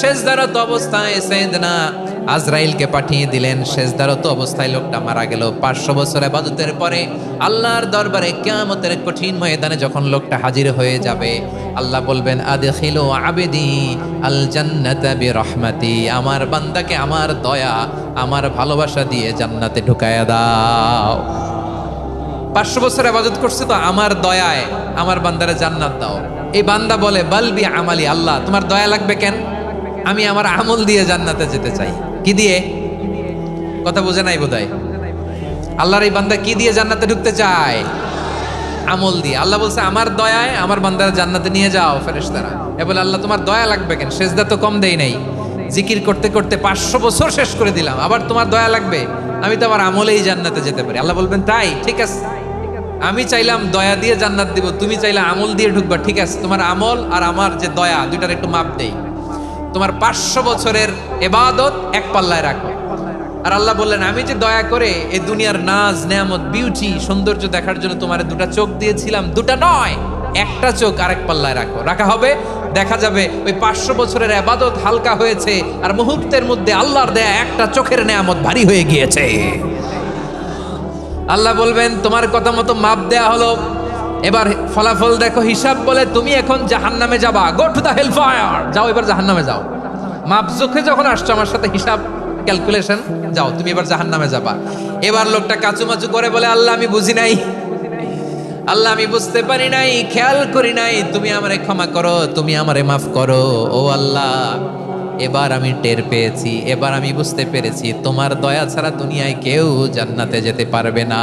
শেষদারত অবস্থায় সেদনা আজরাইলকে পাঠিয়ে দিলেন। শেষদারত অবস্থায় লোকটা মারা গেল। পাঁচশো বছর আবাদতের পরে আল্লাহর দরবারে কেয়ামতের কঠিন ময়দানে যখন লোকটা হাজির হয়ে যাবে, আল্লাহ বলবেন, আদখিলু আবেদি আল জান্নাতা বিরহমাতি। আমার বান্দাকে আমার দয়া, আমার ভালোবাসা দিয়ে জান্নাতে ঢুকায়া দাও। পাঁচশো বছর আবাদত করছে তো আমার দয়ায়, আমার বান্দারে জান্নাত দাও। এই বান্দা বলে বালবি আমালি, আল্লাহ, তোমার দয়া লাগবে কেন? আমি আমার আমল দিয়ে জান্নাতে যেতে চাই। কি দিয়ে? কথা বোঝে নাই বোধহয়? আল্লাহর এই বান্দা কি দিয়ে জান্নাতে ঢুকতে চায়? আমল দিয়ে। আল্লাহ বলছে, আমার দয়ায় আমার বান্দারা জান্নাতে নিয়ে যাও ফেরেশতারা। এ বলে, আল্লাহ, তোমার দয়া লাগবে কেন? সেজদা তো কম দেই নাই। জিকির করতে করতে পাঁচশো বছর শেষ করে দিলাম। আবার তোমার দয়া লাগবে। আমি তো আমার আমলেই জান্নাতে যেতে পারি। আল্লাহ বলবেন, তাই, ঠিক আছে। আমি চাইলাম দয়া দিয়ে জান্নাত দিব, তুমি চাইলে আমল দিয়ে ঢুকবা, ঠিক আছে। তোমার আমল আর আমার যে দয়া, দুইটার একটু মাপ দেই। তোমার পাঁচশো বছরের এবাদত এক পাল্লায় রাখো। আর আল্লাহ বললেন, আমি যে দয়া করে এই দুনিয়ার নাজ, নেয়ামত বিউটি সৌন্দর্য দেখার জন্য তোমার দুটা চোখ দিয়েছিলাম, দুটা নয়, একটা চোখ আরেক পাল্লায় রাখো। রাখা হবে, দেখা যাবে ওই পাঁচশো বছরের আবাদত হালকা হয়েছে, আর মুহূর্তের মধ্যে আল্লাহর দেয়া একটা চোখের নেয়ামত ভারী হয়ে গিয়েছে। আল্লাহ বলবেন, তোমার কথা মতো মাপ দেয়া হলো এবার ফলাফল দেখো, হিসাব বলে তুমি এখন জাহান্নামে যাবা। গো টু দা হেল যাও, এবার জাহান্নামে যাও। মাপ চোখে যখন আসছো আমার সাথে হিসাব ক্যালকুলেশন যাও, তুমি এবার জাহান্নামে যাবা। এবার লোকটা কাচুমাচু করে বলে, আল্লাহ, আমি বুঝি নাই। আল্লাহ, আমি বুঝতে পারি নাই, খেয়াল করি নাই। তুমি আমারে ক্ষমা করো, তুমি আমারে মাফ করো। ও আল্লাহ, এবার আমি টের পেয়েছি, এবার আমি বুঝতে পেরেছি। তোমার দয়া ছাড়া দুনিয়ায় কেউ জান্নাতে যেতে পারবে না।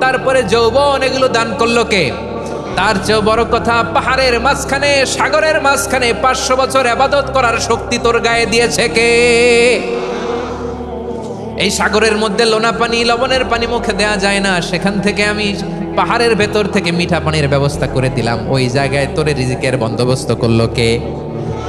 তারপরে যৌবন এগুলো দান করল কে? তার চেয়েও বড় কথা, পাহাড়ের মাঝখানে, সাগরের মাঝখানে পাঁচশো বছর আবাদত করার শক্তি তোর গায়ে দিয়েছে কে? এই সাগরের মধ্যে লোনা পানি, লবণের পানি মুখে দেয়া যায় না। সেখান থেকে আমি পাহাড়ের ভেতর থেকে মিঠা পানির ব্যবস্থা করে দিলাম। ওই জায়গায় তোরে রিজিকের বন্দোবস্ত করল কে?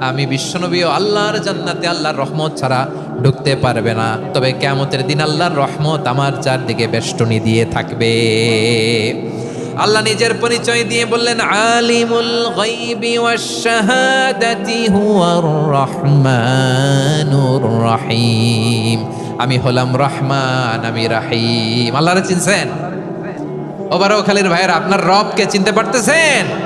আমি বিশ্বনবী ও আল্লাহর জান্নাতে আল্লাহর রহমত ছাড়া ঢুকতে পারবে না। তবে কেমতের দিন আল্লাহর রহমত আমার চারদিকে বেষ্টনী দিয়ে থাকবে। আল্লাহ নিজের পরিচয় দিয়ে বললেন, আলিমুল গাইবি ওয়াশ শাহাদাতি হুয়ার রহমানুর রহিম। আমি হলাম রহমান, আমি রাহিম। আল্লাহরে চিনছেন? ওবারও খালির ভাইয়ের, আপনার রবকে চিনতে পারতেছেন?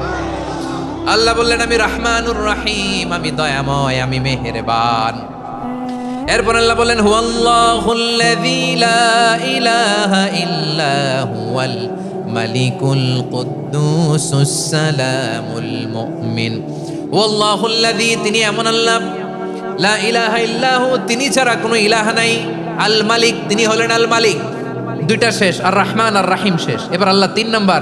আল্লাহ বললেন, আমি রহমানুর রাহিম, আমি দয়াময়, আমি মেহেরবান। এরপর আল্লাহ বলেন হুয়াল্লাহুল্লাযী লা ইলাহা ইল্লা হুয়াল মালিকুল কুদ্দুসুস সালামুল মুমিন। ওয়াল্লাহুল্লাযী তিনি এমন আল্লাহ। লা ইলাহা ইল্লাহু, তিনি ছাড়া কোনো ইলাহা নাই। আল মালিক, তিনি হলেন আল মালিক। দুইটা শেষ, আর রহমান, আর রাহিম শেষ। এবার আল্লাহ তিন নাম্বার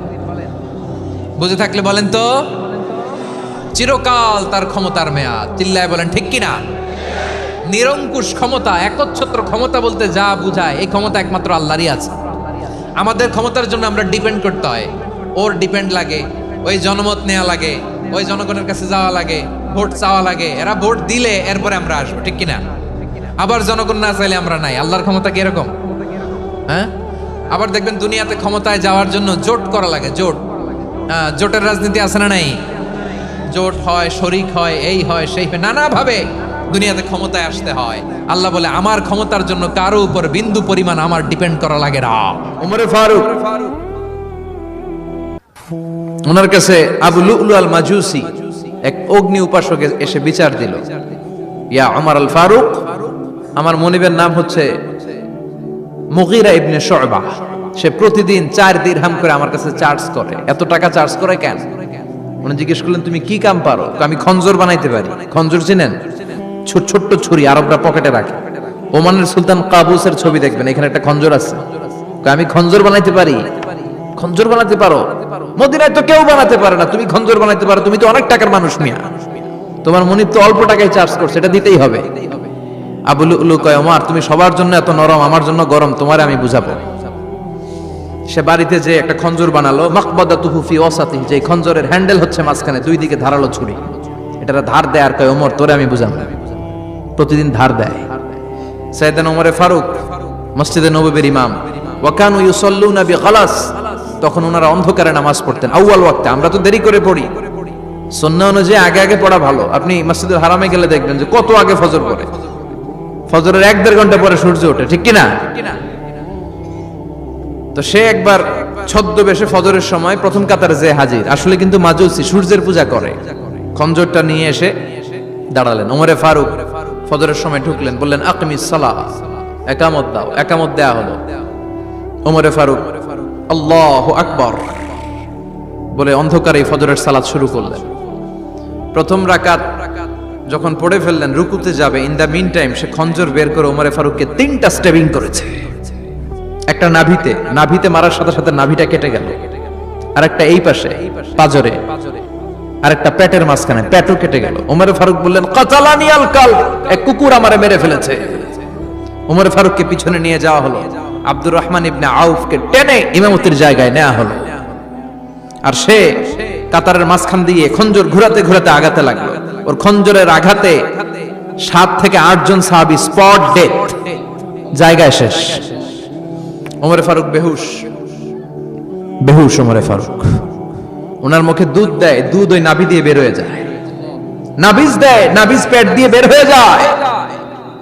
বুঝে থাকলে বলেন তো? চিরকাল তার ক্ষমতার মেয়াদ। চিল্লায় বলেন, ঠিক কিনা? নিরঙ্কুশ ক্ষমতা, একচ্ছত্র ক্ষমতা বলতে যা বুঝায়, এই ক্ষমতা একমাত্র আল্লাহরই আছে। আমাদের ক্ষমতার জন্য আমরা ডিপেন্ড করতে হয়। ওর ডিপেন্ড লাগে, ওই জনমত নেওয়া লাগে, ওই জনগণের কাছে যাওয়া লাগে, ভোট চাওয়া লাগে। এরা ভোট দিলে এরপরে আমরা আসব, ঠিক কিনা? আবার জনগণ না চাইলে আমরা নাই। আল্লাহর ক্ষমতা কি এরকম হ্যাঁ? আবার দেখবেন দুনিয়াতে ক্ষমতায় যাওয়ার জন্য জোট করা লাগে, জোট। জোটের রাজনীতি আছে না নাই? জোট হয়, শরিক হয়, এই হয়, সেই হয়, নানাভাবে দুনিয়াতে ক্ষমতায় আসতে হয়। আল্লাহ বলে, আমার ক্ষমতার জন্য কারও উপর বিন্দু পরিমাণ আমার ডিপেন্ড করা লাগে না। উমরে ফারুক। ওনার কাছে আবু লুলু আল মাজুসি এক অগ্নি উপাসকে এসে বিচার দিল। ইয়া আমার আল ফারুক আমার মনিবের নাম হচ্ছে মুগিরা ইবনে শয়বা সে প্রতিদিন চার দিরহাম করে আমার কাছে চার্জ করে। এত টাকা চার্জ করে কেন? উনি জিজ্ঞেস করলেন, তুমি কি কাম পারো? আমি খঞ্জর বানাইতে পারি। খঞ্জর চিনেন? ছোট, ছোট্ট ছুরি আরবরা পকেটে রাখে। ওমানের সুলতান কাবুসের ছবি দেখবেন, এখানে একটা খঞ্জর আছে। আমি খঞ্জর বানাইতে পারি? খঞ্জর বানাতে পারো। মদিনায় তো কেউ বানাতে পারে না। তুমি খঞ্জর বানাইতে পারো। তুমি তো অনেক টাকার মানুষ মিয়া। তোমার মনিব তো অল্প টাকায় চার্জ করছে, এটা দিতেই হবে। আবুল উলু কয়, ওমার, তুমি সবার জন্য এত নরম, আমার জন্য গরম, তোমার আমি বুঝাবো। সে বাড়িতে যে একটা খঞ্জর বানালো মাকবাদা তুহুফি অসাতি যে খঞ্জরের হ্যান্ডেল হচ্ছে মাঝখানে, দুই দিকে ধারালো ছুরি। এটা ধার দেয় আর কয়, ওমর, তোরে আমি বুঝাবো প্রতিদিন ধার দেয়। সাইদান ওমরে ফারুক, মসজিদে নবীর ইমাম, ওয়াকানু ইউসাল্লুনা বিগালাস। তখন ওনারা অন্ধকারে নামাজ পড়তেন, আউয়াল ওয়াক্তে। আমরা তো দেরি করে পড়ি। সন্না অনুযায়ী আগে আগে পড়া ভালো। আপনি মসজিদের হারামে গেলে দেখবেন যে কত আগে ফজর পড়ে। ফজরের এক দেড় ঘণ্টা পরে সূর্য ওঠে, ঠিক কিনা? তো সে একবার ছদ্মবেশে ফজরের সময় প্রথম কাতারে যে হাজির। আসলে কিন্তু মাজুসি সূর্যের পূজা করে। খঞ্জরটা নিয়ে এসে দাঁড়ালেন। ওমরে ফারুক ফজরের সময় ঢুকলেন, বললেন, আকমি সালাহ, একামত দাও, একামত দেয়া হলো। ওমরে ফারুক, আল্লাহ আকবর। বলে অন্ধকারে ফজরের সালাত শুরু করলেন। প্রথম রাকাত যখন পড়ে ফেললেন, রুকুতে যাবে। ইন দ্য মিন টাইম সে খঞ্জর বের করে ওমরে ফারুককে তিনটা স্টেবিং করেছে। একটা নাভিতে নাভিতে মারার সাথে সাথে নাভিটা কেটে গেল। আর একটা এই পাশে, পাজরে আর একটা পেটের মাঝখানে পেটও কেটে গেল। ওমর ফারুক বললেন কাতালানি আল কাল এক কুকুর আমারে মেরে ফেলেছে। ওমর ফারুককে পিছনে নিয়ে যাওয়া হলো। আব্দুর রহমান ইবনে আউফকে টেনে ইমামতির জায়গায় নেওয়া হলো। আর সে কাতারের মাঝখান দিয়ে খঞ্জর ঘুরাতে ঘুরাতে আগাতে লাগল। ওর খঞ্জরের আঘাতে সাত থেকে আটজন সাহাবি স্পট ডেথ জায়গায় শেষ। ওমরে ফারুক বেহুশ। বেহুশ ওমরে ফারুক। ওনার মুখে দুধ দেয়, দুধ ওই নাভি দিয়ে বের হয়ে যায়। নাভিজ দেয়, নাভিজ পেট দিয়ে বের হয়ে যায়।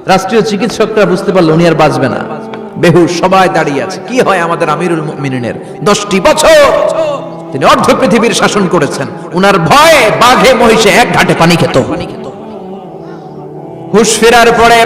রাষ্ট্রীয় চিকিৎসকরা বুঝতে পারল উনি আর বাঁচবে না। বেহুশ সবাই দাঁড়িয়ে আছে। কি হয় আমাদের আমিরুল মুমিনিনের? দশটি বছর তিনি অর্ধ পৃথিবীর শাসন করেছেন। উনার ভয়ে বাঘে মহিষে এক ঘাটে পানি খেত। হুশ ফেরার পরে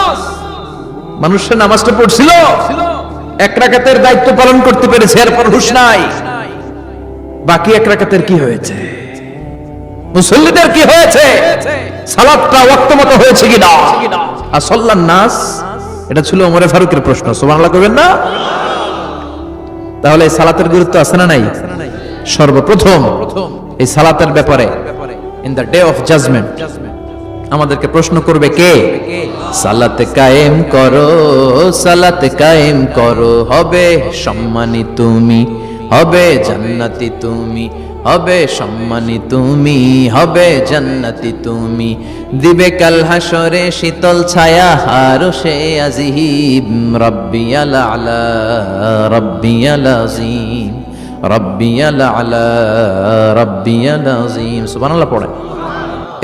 মানুষের নামাজটা পড়ছিল। এক রাকাতের দায়িত্ব পালন করতে পেরেছে এরপর হুশ নাই। বাকি এক রাকাতের কি হয়েছে? মুসল্লিদের কি হয়েছে? সালাদটা ওয়াক্ত মতো হয়েছে কিনা? আসল্লান নাস, এটা ছিল ওমরে ফারুকের প্রশ্ন, সুবহানাল্লাহ করবেন না? তাহলে এই সালাতের গুরুত্ব আছে না নাই? সর্বপ্রথম এই সালাতের ব্যাপারে in the day of judgment আমাদেরকে প্রশ্ন করবে কে? সালাতে কায়েম করো, সালাতে কায়েম করো। হবে সম্মানী তুমি, হবে জান্নাতি তুমি, হবে সম্মানী তুমি, হবে জান্নাতি তুমি। দিবে কাল হাসরে শীতল ছায়া, হার সে আজিহিব রব্বিয়াল আলা, রব্বিয়াল আজিম, রব্বিয়াল আলা, রব্বিয়াল আজিম। সুবহানাল্লাহ পড়েন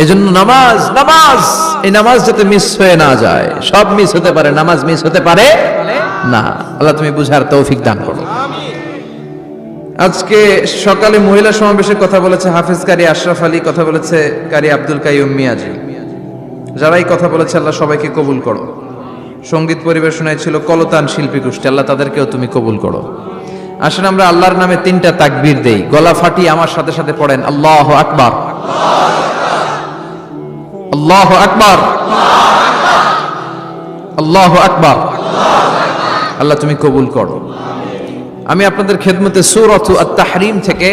এজন্য নামাজ নামাজ। এই নামাজ যাতে মিস হয়ে না যায়। সব মিস হতে পারে, নামাজ মিস হতে পারে না। আল্লাহ তুমি বুঝার তৌফিক দান করো। আজকে সকালে মহিলা সমাবেশে কথা বলেছে হাফিজ কারি আশরাফ আলী, কথা বলেছে কারি আব্দুল কাইয়ুম মিয়াজি। যারাই কথা বলেছে, আল্লাহ সবাইকে কবুল করো। সংগীত পরিবেশনায় ছিল কলতান শিল্পী গোষ্ঠী, আল্লাহ তাদেরকেও তুমি কবুল করো। আসেন আমরা আল্লাহর নামে তিনটা তাকবীর দেই। গলা ফাটিয়ে আমার সাথে সাথে পড়েন, আল্লাহ আকবার। আল্লাহ আকবার। আল্লাহ আকবার। আল্লাহ তুমি কবুল করো। আমি আপনাদের খেদমতে সুরত তাহরিম থেকে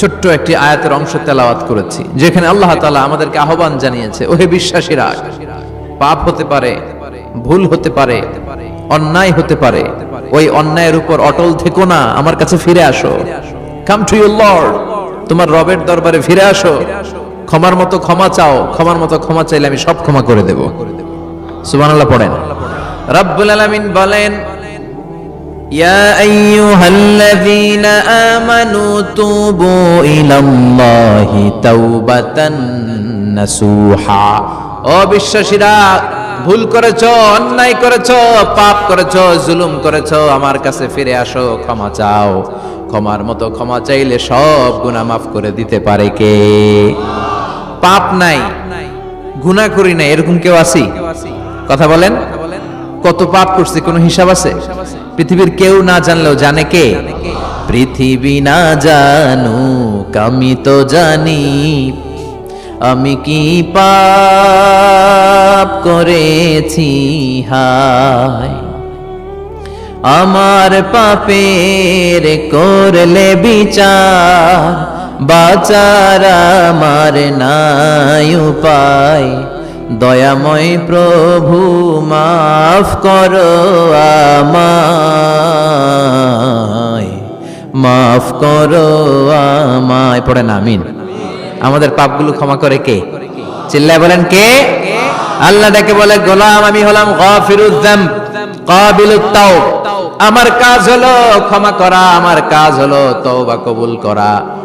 ছোট্ট একটি আয়াতের অংশ তেলাওয়াত করেছি, যেখানে আল্লাহ তাআলা আমাদেরকে আহ্বান জানিয়েছে, ওহে বিশ্বাসীরা, পাপ হতে পারে, ভুল হতে পারে, অন্যায় হতে পারে, ওই অন্যায়ের উপর অটল থেকো না, আমার কাছে ফিরে আসো। কাম টু ইউর লর্ড তোমার রবের দরবারে ফিরে আসো। ক্ষমার মতো ক্ষমা চাও ক্ষমার মতো ক্ষমা চাইলে আমি সব ক্ষমা করে দেব সুবহানাল্লাহ পড়েন রব্বুল আলামিন বলেন يا أيها الذين آمنوا توبوا إلى الله توبة نسوحا ও বিশ্বাসীরা ভুল করেছো অন্যায় করেছো পাপ করেছো জুলুম করেছো আমার কাছে ফিরে আসো ক্ষমা চাও ক্ষমার মতো ক্ষমা চাইলে সব গুনাহ মাফ করে দিতে পারে কে পাপ নাই, গুনাহ করি নাই, এরকম কেউ আছি? কথা বলেন। কত পাপ করছি, কোনো হিসাব আছে? পৃথিবীর কেউ না জানলেও জানে কে? পৃথিবী না জানুক, আমি তো জানি। আমি কি পাপ করেছি? হায়। আমার পাপের করলে বিচার বাচার আমার নাই উপায়। দয়াময় প্রভু, মাফ করো আমায়। মাফ করো আমায়। পড়েন, আমিন। আমাদের পাপগুলো ক্ষমা করে কে? চিল্লায় বলেন, কে? আল্লাহ ডাকে বলে, গোলাম, আমি হলাম গফিরুদ্দাম কাবিলুত তাওব। আমার কাজ হলো ক্ষমা করা, আমার কাজ হলো তওবা কবুল করা।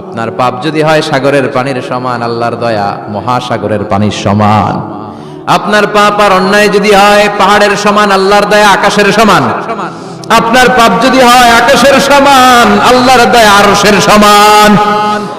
আপনার পাপ যদি হয়, সাগরের পানির সমান, আল্লাহর দয়া মহাসাগরের পানির সমান। আপনার পাপ আর অন্যায় যদি হয়, পাহাড়ের সমান, আল্লাহর দয়া আকাশের সমান। আপনার পাপ যদি হয়, আকাশের সমান, আল্লাহর দয়া আরশের সমান।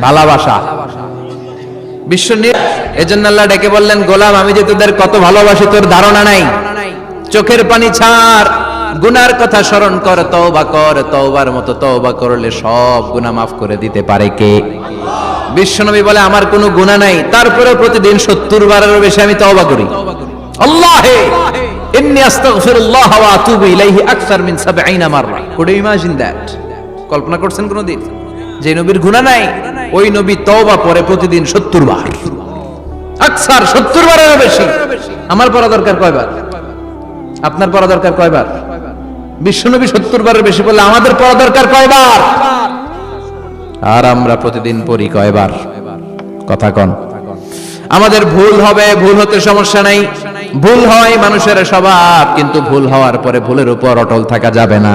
ভালোবাসা। বিশ্ব এজন্য আল্লাহ ডেকে বললেন, গোলাম, আমি যে তোদের কত ভালোবাসি, তোর ধারণা নাই। চোখের পানি ছাড়। গুনার কথা স্মরণ কর, তওবা কর, তওবার মতো তওবা করলে সব গুনাহ মাফ করে দিতে পারে কে? বিশ্বনবী বলে, আমার কোনো গুনাহ নাই। তারপরেও প্রতিদিন সত্তর বারেরও বেশি আমি তওবা করি। আল্লাহে! ইন্নী আস্তাগফিরুল্লাহ ওয়া আতুবু ইলাইহি আকসার মিন 70 মাররা। কুড ইমাজিন দ্যাট কল্পনা করছেন কোনদিন? যে নবীর গুনাহ নাই, ওই নবী তওবা পরে প্রতিদিন 70 বার। আকসার 70 বারেরও বেশি। আমার পড়া দরকার কয়বার? আপনার পড়া দরকার কয়বার? বিশ্বনবী 70 বারের বেশি বললে আমাদের পড়া দরকার কয়বার? আর আমরা প্রতিদিন পড়ি কয়বার? কথা কন। আমাদের ভুল হবে, ভুল হতে সমস্যা নাই। ভুল হয় মানুষের স্বভাব, কিন্তু ভুল হওয়ার পরে ভুলের উপর অটল থাকা যাবে না।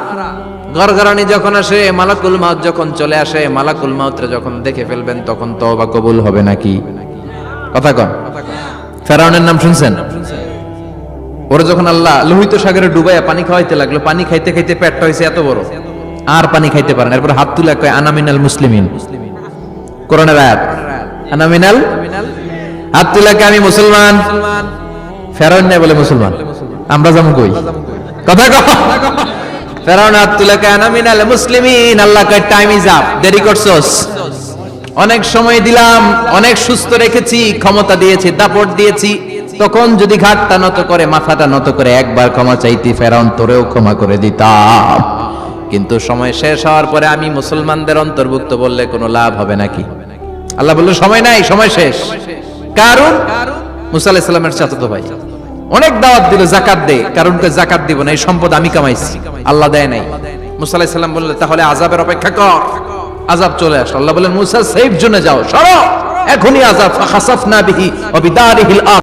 গরগরানি যখন আসে, মালাকুল মাউত যখন চলে আসে, মালাকুল মাউতরে যখন দেখে ফেলবেন, তখন তবা কবুল হবে নাকি? কথা কন। ফেরাউনের নাম শুনছেন? ওরা যখন আল্লাহ লোহিত সাগরে ডুবাইয়া পানি খাওয়াইতে লাগল, পানি খাইতে খাইতে পেটটা হয়েছে এত বড়। আর পানি খাইতে পারেন এরপর হাত তুলে কয় আনামিনাল মুসলিমিন। কোরআনের আয়াত আনামিনাল হাত তুলে আমি মুসলমান। ফেরাউন নাই বলে মুসলমান। আমরা যেমন কই? কথা কও অনেক সময় দিলাম, অনেক সুস্থ রেখেছি, ক্ষমতা দিয়েছি, দাপট দিয়েছি। তখন যদি ঘাটটা নত করে, মাথাটা নত করে, একবার ক্ষমা চাইতি, ফেরাউন তোরেও ক্ষমা করে দিতাম। কিন্তু সময় শেষ হওয়ার পরে আমি মুসলমানদের অন্তর্ভুক্ত বললে কোনো লাভ হবে নাকি? আল্লাহ বলল, সময় নাই, সময় শেষ। কারণ? মুসা আলাইহিস সালামের চাচাতো ভাই। অনেক দাওয়াত দিল, জাকাত দে। কারণ জাকাত দিব না, এই সম্পদ আমি কামাইছি। আল্লাহ দেয় নাই। মুসা আলাইহিস সালাম বললেন তাহলে আযাবের অপেক্ষা কর। আযাব চলে আসলো আল্লাহ বললেন, মুসা, সেফ জন্য যাও, সরো। এখনই আযাব, ফাখাসাফনা বিহি ওয়া বিদারিহিল